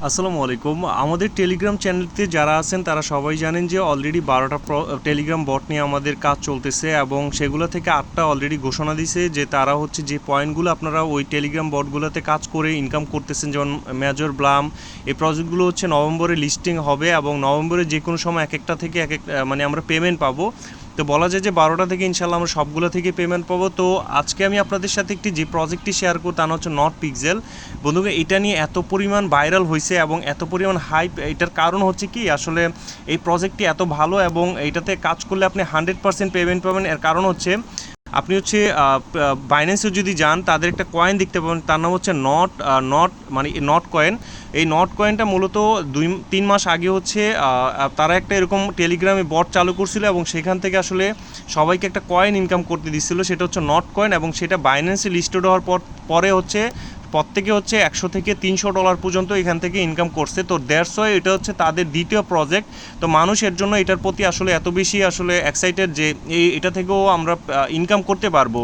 আসসালামু আলাইকুম। আমাদের টেলিগ্রাম চ্যানেলতে যারা আছেন, তারা সবাই জানেন যে অলরেডি বারোটা টেলিগ্রাম বট নিয়ে আমাদের কাজ চলতেছে এবং সেগুলো থেকে আটটা অলরেডি ঘোষণা দিছে যে তারা হচ্ছে যে পয়েন্টগুলো আপনারা ওই টেলিগ্রাম বটগুলোতে কাজ করে ইনকাম করতেছেন, যেমন মেজর ব্লাম এই প্রজেক্টগুলো হচ্ছে নভেম্বরে লিস্টিং হবে এবং নভেম্বরে যে কোনো সময় এক একটা থেকে এক এক মানে আমরা পেমেন্ট পাবো। তো বলা যায় যে বারোটা থেকে ইনশাল্লাহ আমরা সবগুলো থেকে পেমেন্ট পাবো। তো আজকে আমি আপনাদের সাথে একটি যে প্রজেক্টটি শেয়ার করব, তা হচ্ছে নট পিক্সেল বন্ধুকে এটা নিয়ে এত পরিমাণ ভাইরাল হয়েছে এবং এত পরিমাণ হাইপ এটার কারণ হচ্ছে কি, আসলে এই প্রজেক্টটি এত ভালো এবং এইটাতে কাজ করলে আপনি হান্ড্রেড পার্সেন্ট পেমেন্ট পাবেন। এর কারণ হচ্ছে আপনি হচ্ছে বাইন্যান্সে যদি যান, তাদের একটা কয়েন দেখতে পাবেন, তার নাম হচ্ছে নট নট মানে নট কয়েন এই নট কয়েনটা মূলত দুই, তিন মাস আগে হচ্ছে তারা একটা এরকম টেলিগ্রামে বট চালু করছিল এবং সেখান থেকে আসলে সবাইকে একটা কয়েন ইনকাম করতে দিচ্ছিল সেটা হচ্ছে নট কয়েন এবং সেটা বাইন্যান্সে লিস্টেড হওয়ার পর, পরে হচ্ছে প্রত্যেকে হচ্ছে একশো থেকে তিনশো ডলার পর্যন্ত এখান থেকে ইনকাম করছে। তো দেড়শ এটা হচ্ছে তাদের দ্বিতীয় প্রজেক্ট তো মানুষ এর জন্য এটার প্রতি আসলে এত বেশি আসলে এক্সাইটেড যে এই এটা থেকেও আমরা ইনকাম করতে পারব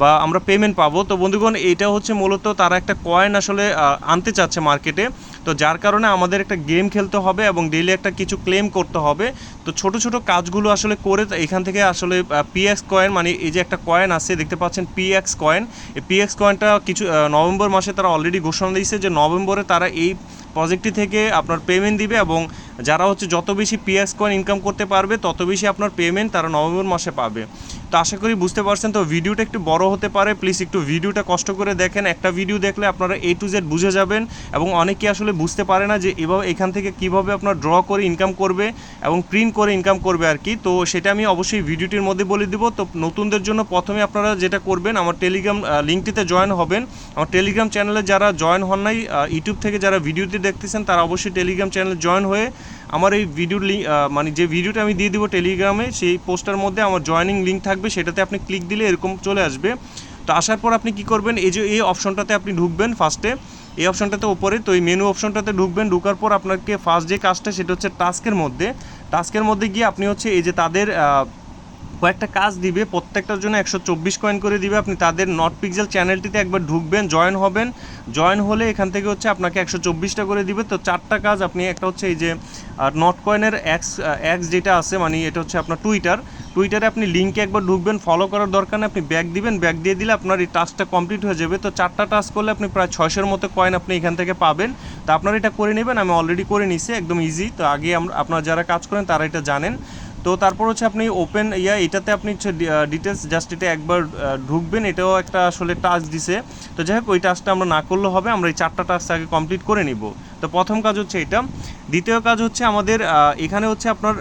বা আমরা পেমেন্ট পাবো। তো বন্ধুগণ, এটা হচ্ছে মূলত তারা একটা কয়েন আসলে আনতে চাচ্ছে মার্কেটে তো যার কারণে আমাদের একটা গেম খেলতে হবে এবং ডেইলি একটা কিছু ক্লেম করতে হবে। তো ছোট ছোট কাজগুলো আসলে করে এখান থেকে আসলে পিএক্স কয়েন মানে এই যে একটা কয়েন আছে, দেখতে পাচ্ছেন পিএক্স কয়েন এই পিএক্স কয়েনটা কিছু নভেম্বর মাসে তারা অলরেডি ঘোষণা দিয়েছে যে নভেম্বরে তারা এই প্রজেক্টটি থেকে আপনার পেমেন্ট দিবে এবং যারা হচ্ছে যত বেশি পিএস কয়েন ইনকাম করতে পারবে, তত বেশি আপনার পেমেন্ট তারা নভেম্বর মাসে পাবে। তো আশা করি বুঝতে পারছেন, তো ভিডিওটা একটু বড় হতে পারে। প্লিজ একটু ভিডিওটা কষ্ট করে দেখেন। একটা ভিডিও দেখলে আপনারা এ টু জেড বুঝে যাবেন এবং অনেকে আসলে বুঝতে পারে না যে এভাবে এখান থেকে কীভাবে আপনার ড্র করে ইনকাম করবে এবং প্রিন্ট করে ইনকাম করবে আর কি। তো সেটা আমি অবশ্যই ভিডিওটির মধ্যে বলে দিব। তো নতুনদের জন্য প্রথমে আপনারা যেটা করবেন, আমার টেলিগ্রাম লিঙ্কটিতে জয়েন হবেন। আমার টেলিগ্রাম চ্যানেলে যারা জয়েন হন নাই ইউটিউব থেকে যারা ভিডিওটি দেখতেছেন, তারা অবশ্যই টেলিগ্রাম চ্যানেলে জয়েন হয়ে আমার এই ভিডিওর লিঙ্ক মানে যে ভিডিওটা আমি দিয়ে দিব টেলিগ্রামে সেই পোস্টার মধ্যে আমার জয়নিং লিঙ্ক থাকবে, সেটাতে আপনি ক্লিক দিলে এরকম চলে আসবে। তো আসার পর আপনি কি করবেন, এই যে এই অপশনটাতে আপনি ঢুকবেন ফার্স্টে এই অপশনটাতে ওপরে তো এই মেনু অপশনটাতে ঢুকবেন, ঢুকার পর আপনাকে ফার্স্ট যে কাজটা, সেটা হচ্ছে টাস্কের মধ্যে। টাস্কের মধ্যে গিয়ে আপনি হচ্ছে এই যে তাদের কয়েকটা কাজ দিবে, প্রত্যেকটার জন্য একশো চব্বিশ কয়েন করে দিবে। আপনি তাদের নট পিক্সেল চ্যানেলটিতে একবার ঢুকবেন জয়েন হবেন। জয়েন হলে এখান থেকে হচ্ছে আপনাকে একশো চব্বিশটা করে দিবে। তো চারটা কাজ আপনি একটা হচ্ছে এই যে নট কয়েনের অ্যাক্স অ্যাক্স যেটা আছে মানে এটা হচ্ছে আপনার টুইটার টুইটারে আপনি লিঙ্কে একবার ঢুকবেন ফলো করার দরকার নেই, আপনি ব্যাক দিবেন ব্যাক দিয়ে দিলে আপনার এই টাস্কটা কমপ্লিট হয়ে যাবে। তো চারটা টাস্ক করলে আপনি প্রায় ছয়শোর মতো কয়েন আপনি এখান থেকে পাবেন। তো আপনারা এটা করে নেবেন, আমি অলরেডি করে নিছি, একদম ইজি তো আগে আমরা আপনারা যারা কাজ করেন, তারা এটা জানেন। তো তারপর হচ্ছে আপনি ওপেন ইয়া, এটাতে আপনি হচ্ছে ডিটেলস জাস্ট এটা একবার ঢুকবেন, এটাও একটা আসলে টাস্ক দিছে। তো যাই হোক, ওই টাস্কটা আমরা না করলেও হবে, আমরা এই চারটা টাস্ক আগে কমপ্লিট করে নিব। তো প্রথম কাজ হচ্ছে এটা। দ্বিতীয় কাজ হচ্ছে আমাদের এখানে হচ্ছে আপনার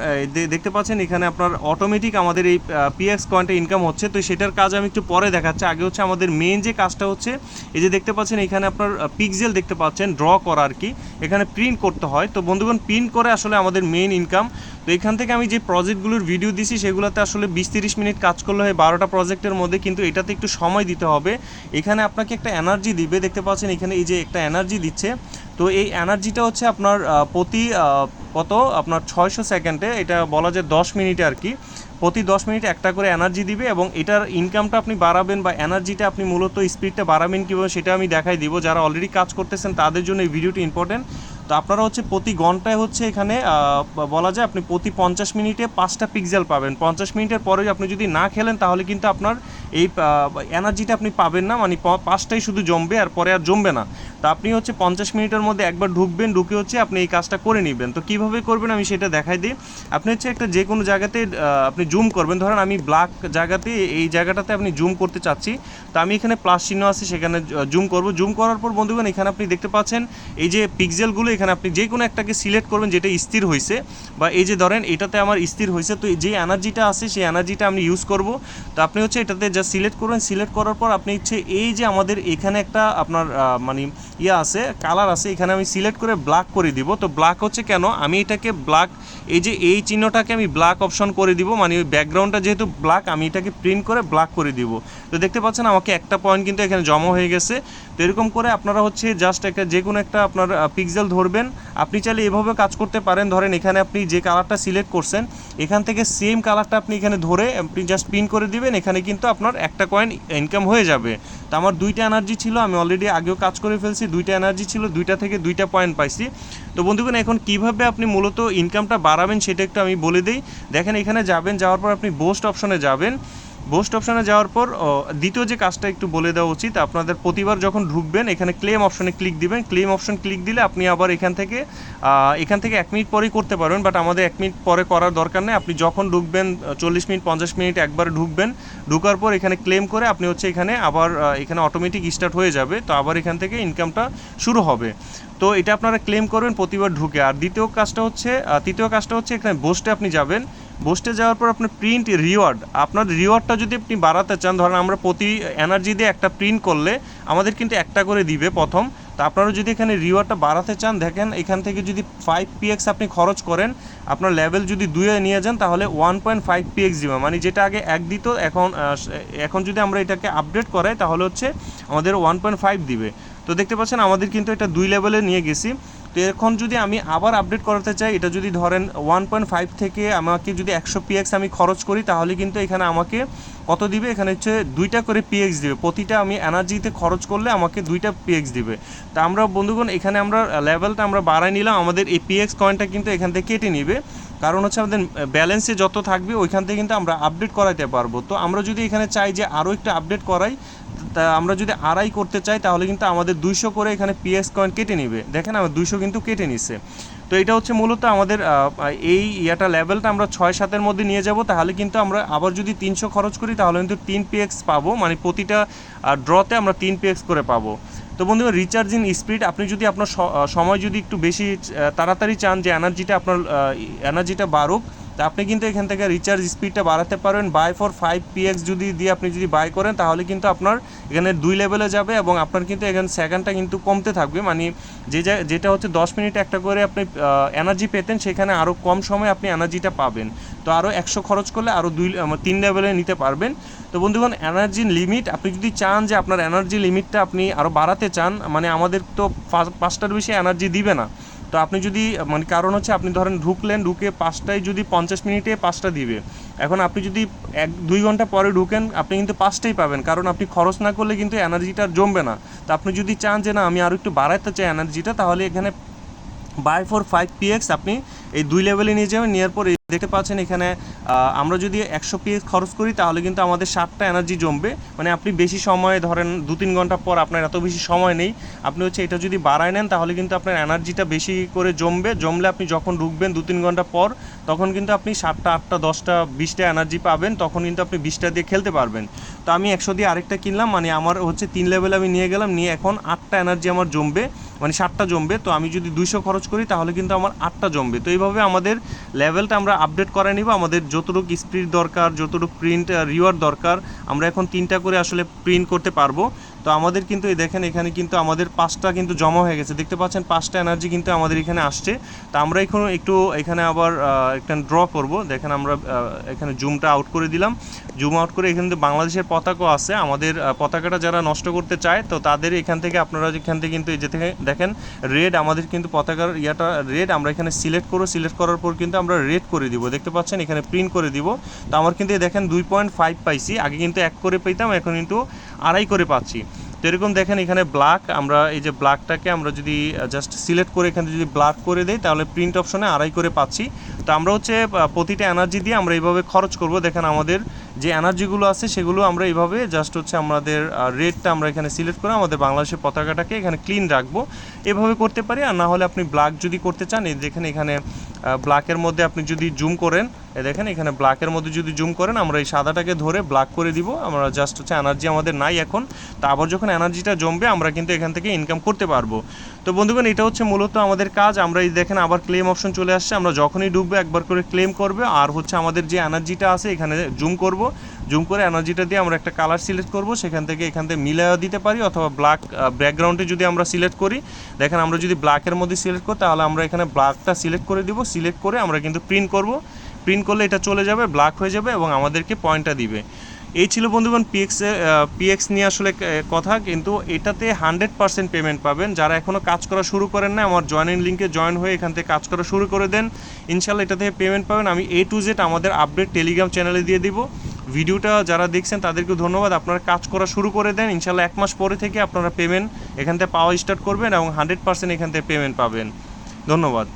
দেখতে পাচ্ছেন এখানে আপনার অটোমেটিক আমাদের এই পিএক্স কয়েনটা ইনকাম হচ্ছে। তো সেটার কাজ আমি একটু পরে দেখাচ্ছি। আগে হচ্ছে আমাদের মেন যে কাজটা হচ্ছে, এই যে দেখতে পাচ্ছেন এখানে আপনার পিক্সেল দেখতে পাচ্ছেন ড্র করা আর কি। এখানে প্রিন্ট করতে হয়। তো বন্ধুগণ প্রিন্ট করে আসলে আমাদের মেন ইনকাম তো এখান থেকে আমি যে প্রজেক্টগুলোর ভিডিও দিছি, সেগুলোতে আসলে বিশ তিরিশ মিনিট কাজ করলে হয় বারোটা প্রজেক্টের মধ্যে, কিন্তু এটাতে একটু সময় দিতে হবে। এখানে আপনাকে একটা এনার্জি দিবে। দেখতে পাচ্ছেন এখানে এই যে একটা এনার্জি দিচ্ছে। তো এই এনার্জিটা হচ্ছে আপনার প্রতি কত? আপনার ছয়শো সেকেন্ডে, এটা বলা যায় দশ মিনিটে আর কি। প্রতি দশ মিনিটে একটা করে এনার্জি দিবে এবং এটার ইনকামটা আপনি বাড়াবেন বা এনার্জিটা আপনি মূলত স্পিডটা বাড়াবেন কীভাবে সেটা আমি দেখাই দিব। যারা অলরেডি কাজ করতেছেন, তাদের জন্য এই ভিডিওটি ইম্পর্টেন্ট তো আপনারা হচ্ছে প্রতি ঘন্টায় হচ্ছে এখানে বলা যায় আপনি প্রতি পঞ্চাশ মিনিটে পাঁচটা পিক্সেল পাবেন। পঞ্চাশ মিনিটের পরে আপনি যদি না খেলেন, তাহলে কিন্তু আপনার এই এনার্জিটা আপনি পাবেন না। মানে পাঁচটাই শুধু জমবে, আর পরে আর জমবে না। তো আপনি হচ্ছে পঞ্চাশ মিনিটের মধ্যে একবার ঢুকবেন, ঢুকে হচ্ছে আপনি এই কাজটা করে নেবেন। তো কীভাবে করবেন আমি সেটা দেখাই দিই। আপনি হচ্ছে একটা যে কোনো জায়গাতে আপনি জুম করবেন। ধরেন আমি ব্ল্যাক জায়গাতে, এই জায়গাটাতে আপনি জুম করতে চাচ্ছি। তো আমি এখানে প্লাস চিহ্ন আছে, সেখানে জুম করব। জুম করার পর বন্ধুগণ, এখানে আপনি দেখতে পাচ্ছেন, এই যে পিক্সেলগুলো এখানে আপনি যে কোনো একটাকে সিলেক্ট করবেন যেটা স্থির হয়েছে বা এই যে ধরেন এটাতে আমার স্থির হয়েছে তো যে এনার্জিটা আছে, সেই এনার্জিটা আমি ইউজ করব। তো আপনি হচ্ছে এটাতে যা সিলেক্ট করবেন সিলেক্ট করার পর আপনি হচ্ছে এই যে আমাদের এখানে একটা আপনার মানে ইয়ে আছে কালার আছে, এখানে আমি সিলেক্ট করে ব্ল্যাক করে দিব। তো ব্ল্যাক হচ্ছে কেন? আমি এটাকে ব্ল্যাক এই যে এই চিহ্নটাকে আমি ব্ল্যাক অপশন করে দিব মানে ওই ব্যাকগ্রাউন্ডটা যেহেতু ব্ল্যাক আমি এটাকে প্রিন্ট করে ব্ল্যাক করে দিব। তো দেখতে পাচ্ছেন আমাকে একটা পয়েন্ট কিন্তু এখানে জমা হয়ে গেছে। তো এরকম করে আপনারা হচ্ছে জাস্ট একটা যে কোনো একটা আপনার পিক্সেল ধরবেন। আপনি চাইলে এভাবে কাজ করতে পারেন। ধরেন এখানে আপনি যে কালারটা সিলেক্ট করছেন, এখান থেকে সেম কালারটা আপনি এখানে ধরে আপনি জাস্ট প্রিন্ট করে দিবেন। এখানে কিন্তু আপনার একটা কয়েন ইনকাম হয়ে যাবে। তো আমার দুইটা এনার্জি ছিল, আমি অলরেডি আগেও কাজ করে ফেলছি দুইটা এনার্জি ছিল, দুইটা থেকে দুইটা পয়েন্ট পাইছি। তো বন্ধুগণ, এখন কীভাবে আপনি মূলত ইনকামটা বাড়াবেন সেটা একটু আমি বলে দিই। দেখেন, এখানে যাবেন, যাওয়ার পর আপনি বোস্ট অপশনে যাবেন। বোস্ট অপশানে যাওয়ার পর দ্বিতীয় যে কাজটা একটু বলে দেওয়া উচিত, আপনাদের প্রতিবার যখন ঢুকবেন, এখানে ক্লেম অপশনে ক্লিক দিবেন। ক্লেম অপশন ক্লিক দিলে আপনি আবার এখান থেকে এখান থেকে এক মিনিট পরেই করতে পারবেন বাট আমাদের এক মিনিট পরে করার দরকার নেই। আপনি যখন ঢুকবেন চল্লিশ মিনিট, পঞ্চাশ মিনিট একবার ঢুকবেন, ঢুকার পর এখানে ক্লেম করে আপনি হচ্ছে এখানে আবার এখানে অটোমেটিক স্টার্ট হয়ে যাবে, তো আবার এখান থেকে ইনকামটা শুরু হবে। তো এটা আপনারা ক্লেম করবেন প্রতিবার ঢুকে। আর দ্বিতীয় কাজটা হচ্ছে তৃতীয় কাজটা হচ্ছে এখানে বোস্টে আপনি যাবেন। বোস্টে যাওয়ার পর আপনার প্রিন্ট রিওয়ার্ড আপনার রিওয়ার্ডটা যদি আপনি বাড়াতে চান, ধরেন আমরা প্রতি এনার্জি দিয়ে একটা প্রিন্ট করলে আমাদের কিন্তু একটা করে দিবে প্রথম। তো আপনারা যদি এখানে রিওয়ার্ডটা বাড়াতে চান, দেখেন এখান থেকে যদি ফাইভ পিএক্স আপনি খরচ করেন, আপনার লেভেল যদি দুয়ে নিয়ে যান, তাহলে ওয়ান পয়েন্ট ফাইভ পিএক্স দিবে। মানে যেটা আগে এক দিত, এখন এখন যদি আমরা এটাকে আপডেট করাই, তাহলে হচ্ছে আমাদের ওয়ান পয়েন্ট ফাইভ দিবে। তো দেখতে পাচ্ছেন, আমাদের কিন্তু এটা দুই লেভেলে নিয়ে গেছি। তো এখন যদি আমি আবার আপডেট করাতে চাই, এটা যদি ধরেন ওয়ান পয়েন্ট ফাইভ থেকে আমাকে যদি একশো পিএক্স আমি খরচ করি, তাহলে কিন্তু এখানে আমাকে কত দিবে? এখানে হচ্ছে দুইটা করে পিএক্স দিবে। প্রতিটা আমি এনার্জিতে খরচ করলে আমাকে দুইটা পিএক্স দিবে। তা আমরা বন্ধুগণ, এখানে আমরা লেভেলটা আমরা বাড়াই নিলাম। আমাদের এই পিএক্স কয়েনটা কিন্তু এখান থেকে কেটে নিবে। কারণ হচ্ছে আমাদের ব্যালেন্সে যত থাকবে, ওইখান থেকে কিন্তু আমরা আপডেট করাইতে পারব। তো আমরা যদি এখানে চাই যে আরও একটু আপডেট করাই তা আমরা যদি আড়াই করতে চাই, তাহলে কিন্তু আমাদের দুইশো করে এখানে পিএস কয়েন কেটে নিবে। দেখেন আমার দুইশো কিন্তু কেটে নিছে। তো এটা হচ্ছে মূলত আমাদের এই ইয়াটা লেভেলটা আমরা ছয় সাতের মধ্যে নিয়ে যাব, তাহলে কিন্তু আমরা আবার যদি তিনশো খরচ করি, তাহলে কিন্তু তিন পিএক্স পাবো মানে প্রতিটা ড্রতে আমরা তিন পিএক্স করে পাবো। তো বন্ধুরা রিচার্জিং স্পিড আপনি যদি আপনার সময় যদি একটু বেশি তাড়াতাড়ি চান যে এনার্জিটা আপনার এনার্জিটা বাড়ুক তা আপনি কিন্তু এখান থেকে রিচার্জ স্পিডটা বাড়াতে পারবেন বাই ফর ফাইভ পিএক্স যদি দিয়ে আপনি যদি বাই করেন, তাহলে কিন্তু আপনার এখানে দুই লেভেলে যাবে এবং আপনার কিন্তু এখানে সেকেন্ডটা কিন্তু কমতে থাকবে। মানে যে যেটা হচ্ছে দশ মিনিট একটা করে আপনি এনার্জি পেতেন, সেখানে আরও কম সময় আপনি এনার্জিটা পাবেন। তো আরও একশো খরচ করলে আরও দুই তিন লেভেলে নিতে পারবেন। তো বন্ধুগণ এনার্জি লিমিট আপনি যদি চান যে আপনার এনার্জি লিমিটটা আপনি আরও বাড়াতে চান মানে আমাদের তো পাঁচ- পাঁচটার বেশি এনার্জি দিবে না। তো আপনি যদি মানে কারণ হচ্ছে আপনি ধরেন ঢুকলেন, ঢুকে পাঁচটায় যদি পঞ্চাশ মিনিটে পাঁচটা দিবে। এখন আপনি যদি এক, দুই ঘণ্টা পরে ঢুকেন, আপনি কিন্তু পাঁচটাই পাবেন। কারণ আপনি খরচ না করলে কিন্তু এনার্জিটা জমবে না। তো আপনি যদি চান যে, না, আমি আরও একটু বাড়াইতে চাই এনার্জিটা, তাহলে এখানে বাই ফোর ফাইভ পিএক্স আপনি এই দুই লেভেলে নিয়ে যাবেন। নেওয়ার পর দেখতে পাচ্ছেন এখানে আমরা যদি একশো পিএক্স খরচ করি, তাহলে কিন্তু আমাদের সাতটা এনার্জি জমবে। মানে আপনি বেশি সময়, ধরেন দু তিন ঘণ্টা পর আপনার এত বেশি সময় নেই, আপনি হচ্ছে এটা যদি বাড়ায় নেন, তাহলে কিন্তু আপনার এনার্জিটা বেশি করে জমবে। জমলে আপনি যখন ঢুকবেন দু তিন ঘণ্টা পর, তখন কিন্তু আপনি সাতটা, আটটা, দশটা, বিশটা এনার্জি পাবেন, তখন কিন্তু আপনি বিশটা দিয়ে খেলতে পারবেন। তো আমি একশো দিয়ে আরেকটা কিনলাম মানে আমার হচ্ছে তিন লেভেল আমি নিয়ে গেলাম, নিয়ে এখন আটটা এনার্জি আমার জমবে। মানে সাতটা জমবে, তো আমি যদি দুইশো খরচ করি তাহলে কিন্তু আমার আটটা জমবে। তো এইভাবে আমাদের লেভেলটা আমরা আপডেট করে নিব। আমাদের যতটুকু স্পিড দরকার, যতটুকু প্রিন্ট রিওয়ার দরকার, আমরা এখন তিনটা করে আসলে প্রিন্ট করতে পারব। তো আমাদের কিন্তু এই দেখেন, এখানে কিন্তু আমাদের পাঁচটা কিন্তু জমা হয়ে গেছে। দেখতে পাচ্ছেন, পাঁচটা এনার্জি কিন্তু আমাদের এখানে আসছে। তো আমরা এখন একটু এখানে আবার একটা ড্র করব। দেখেন আমরা এখানে জুমটা আউট করে দিলাম। জুম আউট করে এখানে বাংলাদেশের পতাকাও আছে। আমাদের পতাকাটা যারা নষ্ট করতে চায়, তো তাদের এখান থেকে আপনারা এখান থেকে কিন্তু এই যে থেকে দেখেন রেড আমাদের কিন্তু পতাকার ইয়াটা রেড আমরা এখানে সিলেক্ট করব। সিলেক্ট করার পর কিন্তু আমরা রেড করে দিব। দেখতে পাচ্ছেন, এখানে প্রিন্ট করে দিব। তো আমার কিন্তু দেখেন দুই পয়েন্ট ফাইভ পাইছি। আগে কিন্তু এক করে পেতাম, এখন কিন্তু আড়াই করে পাচ্ছি। তো এরকম দেখেন এখানে ব্ল্যাক আমরা এই যে ব্ল্যাকটাকে আমরা যদি জাস্ট সিলেক্ট করে এখানে যদি ব্ল্যাক করে দেই, তাহলে প্রিন্ট অপশনে আড়াই করে পাচ্ছি। তো আমরা হচ্ছে প্রতিটা এনার্জি দিয়ে আমরা এইভাবে খরচ করব। দেখেন আমাদের যে এনার্জিগুলো আছে, সেগুলো আমরা এইভাবে জাস্ট হচ্ছে আমাদের রেটটা আমরা এখানে সিলেক্ট করে আমাদের বাংলাদেশের পতাকাটাকে এখানে ক্লিন রাখব। এভাবে করতে পারি, আর না হলে আপনি ব্ল্যাক যদি করতে চান, এই দেখেন এখানে ব্ল্যাকের মধ্যে আপনি যদি জুম করেন এই দেখেন, এখানে ব্ল্যাকের মধ্যে যদি জুম করেন, আমরা এই সাদাটাকে ধরে ব্ল্যাক করে দিব। আমরা জাস্ট হচ্ছে এনার্জি আমাদের নাই এখন। তা আবার যখন এনার্জিটা জমবে, আমরা কিন্তু এখান থেকে ইনকাম করতে পারব। তো বন্ধুগণ, এটা হচ্ছে মূলত আমাদের কাজ। আমরা এই দেখেন, আবার ক্লেম অপশন চলে আসছে। আমরা যখনই ডুববো, একবার করে ক্লেম করবে। আর হচ্ছে আমাদের যে এনার্জিটা আছে, এখানে জুম করব। জুম করে এনার্জিটা দিয়ে আমরা একটা কালার সিলেক্ট করব। সেখান থেকে এখান থেকে মিলাইও দিতে পারি, অথবা ব্ল্যাক ব্যাকগ্রাউন্ডে যদি আমরা সিলেক্ট করি, দেখেন, আমরা যদি ব্ল্যাকের মধ্যে সিলেক্ট করি, তাহলে আমরা এখানে ব্ল্যাকটা সিলেক্ট করে দিব। সিলেক্ট করে আমরা কিন্তু প্রিন্ট করব। প্রিন্ট করলে এটা চলে যাবে ব্ল্যাক হয়ে যাবে এবং আমাদেরকে পয়েন্টটা দিবে। এই ছিল বন্ধুগণ পিএক্স পিএক্স নিয়ে আসলে কথা। কিন্তু এটাতে হান্ড্রেড পার্সেন্ট পেমেন্ট পাবেন। যারা এখনও কাজ করা শুরু করেন না আমার জয়েনিং লিঙ্কে জয়েন হয়ে এখান থেকে কাজ করা শুরু করে দেন। ইনশাল্লাহ এটা থেকে পেমেন্ট পাবেন। আমি এ টু জেড আমাদের আপডেট টেলিগ্রাম চ্যানেলে দিয়ে দিব। ভিডিওটা যারা দেখছেন তাদেরকে ধন্যবাদ। আপনারা কাজ করা শুরু করে দেন। ইনশাল্লাহ এক মাস পরে থেকে আপনারা পেমেন্ট এখান থেকে পাওয়া স্টার্ট করবেন এবং হান্ড্রেড পার্সেন্ট এখান থেকে পেমেন্ট পাবেন। ধন্যবাদ।